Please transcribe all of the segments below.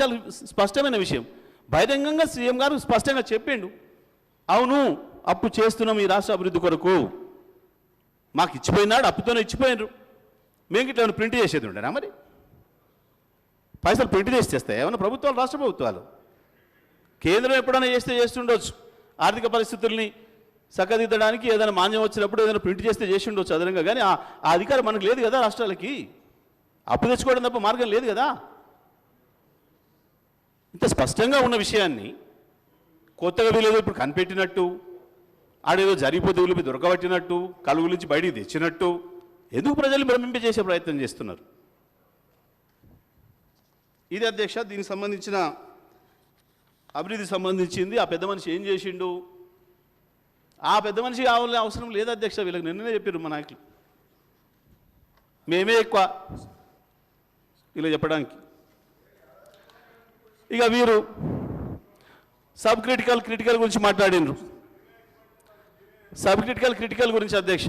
చాలా స్పష్టమైన విషయం. బహిరంగంగా సీఎం గారు స్పష్టంగా చెప్పిండు. అవును అప్పు చేస్తున్నాం ఈ రాష్ట్ర అభివృద్ధి కొరకు. మాకు ఇచ్చిపోయినాడు అప్పుతోనే ఇచ్చిపోయినారు. మేము ఇట్లా ప్రింట్ చేసేది ఉండేనా మరి? పైసలు ప్రింట్ చేసి చేస్తాయి ఏమైనా ప్రభుత్వాలు రాష్ట్ర ప్రభుత్వాలు? కేంద్రం ఎప్పుడైనా చేస్తే చేస్తుండొచ్చు. ఆర్థిక పరిస్థితుల్ని చక్కదిద్దడానికి ఏదైనా మాన్యం వచ్చినప్పుడు ఏదైనా ప్రింట్ చేస్తే చేసి ఉండొచ్చు అదనంగా. కానీ ఆ ఆ అధికారం మనకు లేదు కదా రాష్ట్రాలకి. అప్పు తెచ్చుకోవడం తప్ప మార్గం లేదు కదా. ఇంత స్పష్టంగా ఉన్న విషయాన్ని కొత్తగా వీళ్ళేదో ఇప్పుడు కనిపెట్టినట్టు ఆడేదో జరిగిపోతే వీళ్ళు దొరకబట్టినట్టు కలుగు నుంచి బయటికి తెచ్చినట్టు ఎందుకు ప్రజలు భ్రమింపజేసే ప్రయత్నం చేస్తున్నారు? ఇది అధ్యక్ష దీనికి సంబంధించిన అభివృద్ధి సంబంధించింది. ఆ పెద్ద మనిషి ఏం చేసిండు? ఆ పెద్ద మనిషి కావాలని అవసరం లేదు అధ్యక్ష వీళ్ళకి నిన్ననే చెప్పారు మా నాయకులు. మేమే ఎక్కువ ఇలా చెప్పడానికి. ఇక వీరు సబ్ క్రిటికల్ క్రిటికల్ గురించి మాట్లాడినరు. సబ్ క్రిటికల్ క్రిటికల్ గురించి అధ్యక్ష.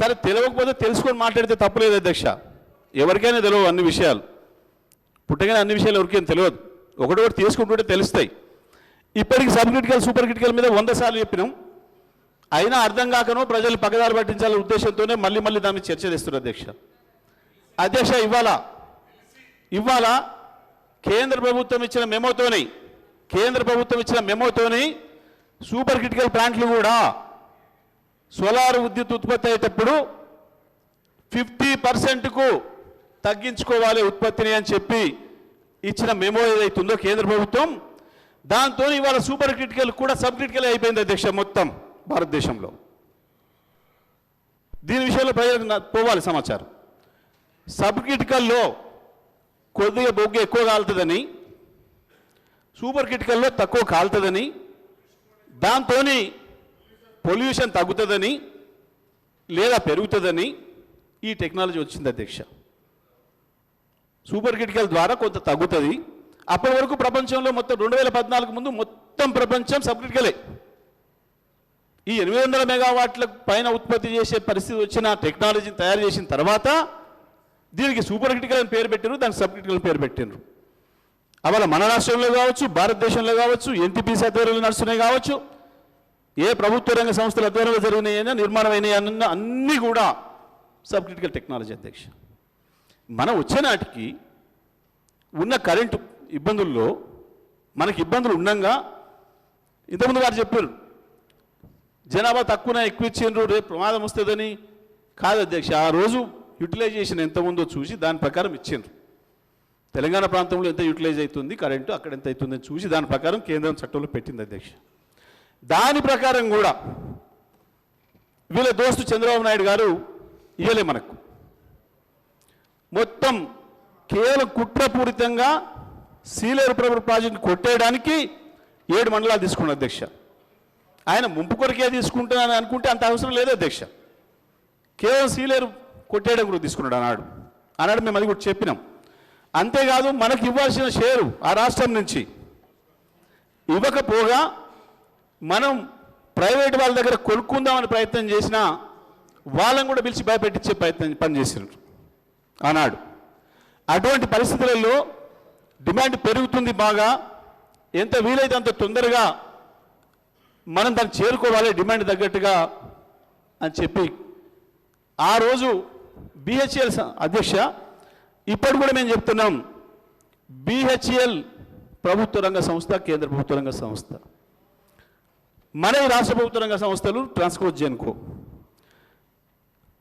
సరే తెలియకపోతే తెలుసుకొని మాట్లాడితే తప్పలేదు అధ్యక్ష. ఎవరికైనా తెలియవు అన్ని విషయాలు. పుట్టగానే అన్ని విషయాలు ఎవరికైనా తెలియదు ఒకటి ఒకటి తీసుకుంటుంటే తెలుస్తాయి. ఇప్పటికి సబ్ క్రిటికల్ సూపర్ క్రిటికల్ మీద వంద సార్లు చెప్పినాం. అయినా అర్థం కాకనో ప్రజలు పక్కదారి పట్టించాలనే ఉద్దేశంతోనే మళ్ళీ మళ్ళీ దాన్ని చర్చ చేస్తున్నారు అధ్యక్ష. అధ్యక్ష ఇవాళ ఇవాళ కేంద్ర ప్రభుత్వం ఇచ్చిన మెమోతోని కేంద్ర ప్రభుత్వం ఇచ్చిన మెమోతోని సూపర్ క్రిటికల్ ప్లాంట్లు కూడా సోలార్ విద్యుత్ ఉత్పత్తి అయ్యేటప్పుడు ఫిఫ్టీ పర్సెంట్కు తగ్గించుకోవాలి ఉత్పత్తిని అని చెప్పి ఇచ్చిన మెమో ఏదైతుందో కేంద్ర ప్రభుత్వం దాంతో ఇవాళ సూపర్ క్రిటికల్ కూడా సబ్ క్రిటికల్ అయిపోయింది అధ్యక్ష మొత్తం భారతదేశంలో. దీని విషయంలో ప్రజలకు పోవాలి సమాచారం. సబ్ క్రిటికల్లో కొద్దిగా బొగ్గు ఎక్కువ కాలుతుందని సూపర్ క్రిటికల్లో తక్కువ కాలుతుందని దాంతో పొల్యూషన్ తగ్గుతుందని లేదా పెరుగుతుందని ఈ టెక్నాలజీ వచ్చింది అధ్యక్ష. సూపర్ క్రిటికల్ ద్వారా కొంత తగ్గుతుంది. అప్పటి వరకు ప్రపంచంలో మొత్తం రెండు వేల పద్నాలుగు ముందు మొత్తం ప్రపంచం సబ్ క్రిటికలే. ఈ ఎనిమిది వందల మెగావాట్ల పైన ఉత్పత్తి చేసే పరిస్థితి వచ్చిన టెక్నాలజీని తయారు చేసిన తర్వాత దీనికి సూపర్ క్రిటికల్ అని పేరు పెట్టారు దానికి సబ్ క్రిటికల్ పేరు పెట్టారు అవాళ మన రాష్ట్రంలో కావచ్చు భారతదేశంలో కావచ్చు ఎన్టీపీసీ ఆధ్వర్యంలో నడుస్తున్నాయి కావచ్చు ఏ ప్రభుత్వ రంగ సంస్థల ఆధ్వర్యంలో జరిగినాయైనా నిర్మాణం అన్నీ కూడా సబ్ క్రిటికల్ టెక్నాలజీ అధ్యక్ష. మనం వచ్చే నాటికి ఉన్న కరెంటు ఇబ్బందుల్లో మనకి ఇబ్బందులు ఉండంగా ఇంతకుముందు గారు చెప్పారు జనాభా తక్కువనే ఎక్కువ ఇచ్చిండ్రు రేపు ప్రమాదం వస్తుందని. కాదు అధ్యక్ష ఆ రోజు యూటిలైజేషన్ ఎంత ఉందో చూసి దాని ప్రకారం ఇచ్చిండ్రు. తెలంగాణ ప్రాంతంలో ఎంత యూటిలైజ్ అవుతుంది కరెంటు అక్కడ ఎంత అవుతుందని చూసి దాని ప్రకారం కేంద్రం చట్టంలో పెట్టింది అధ్యక్ష. దాని ప్రకారం కూడా వీళ్ళ దోస్తు చంద్రబాబు నాయుడు గారు ఇవ్వలే మనకు. మొత్తం కేవలం కుట్రపూరితంగా సీలేరు ప్రభుత్వ ప్రాజెక్టు కొట్టేయడానికి ఏడు మండలాలు తీసుకున్న అధ్యక్ష. ఆయన ముంపు కొరకే తీసుకుంటానని అనుకుంటే అంత అవసరం లేదు అధ్యక్ష. కేవలం సీలేరు కొట్టేయడం కూడా తీసుకున్నాడు అన్నాడు అన్నాడు మేము అది కూడా చెప్పినాం. అంతేకాదు మనకి ఇవ్వాల్సిన షేరు ఆ రాష్ట్రం నుంచి. ఇవ్వకపోగా మనం ప్రైవేట్ వాళ్ళ దగ్గర కొనుక్కుందామని ప్రయత్నం చేసినా వాళ్ళని కూడా పిలిచి భయపెట్టించే ప్రయత్నం పనిచేసినారు ఆనాడు. అటువంటి పరిస్థితులలో డిమాండ్ పెరుగుతుంది బాగా. ఎంత వీలైతే అంత తొందరగా మనం దాన్ని చేరుకోవాలి డిమాండ్ తగ్గట్టుగా అని చెప్పి ఆ రోజు బిహెచ్ఎల్ అధ్యక్ష ఇప్పుడు కూడా మేము చెప్తున్నాం బిహెచ్ఎల్ ప్రభుత్వ రంగ సంస్థ కేంద్ర ప్రభుత్వ రంగ సంస్థ. మన రాష్ట్ర ప్రభుత్వ రంగ సంస్థలు ట్రాన్స్కో జెన్కో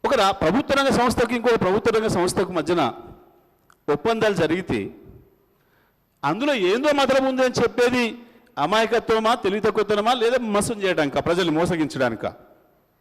ఒక ప్రభుత్వ రంగ సంస్థకి ఇంకో ప్రభుత్వ రంగ సంస్థకు మధ్యన ఒప్పందాలు జరిగితే అందులో ఏందో మతలం ఉంది అని చెప్పేది అమాయకత్వమా తెలివితక్కువతనమా లేదా మసం చేయడానిక ప్రజలు మోసగించడానిక?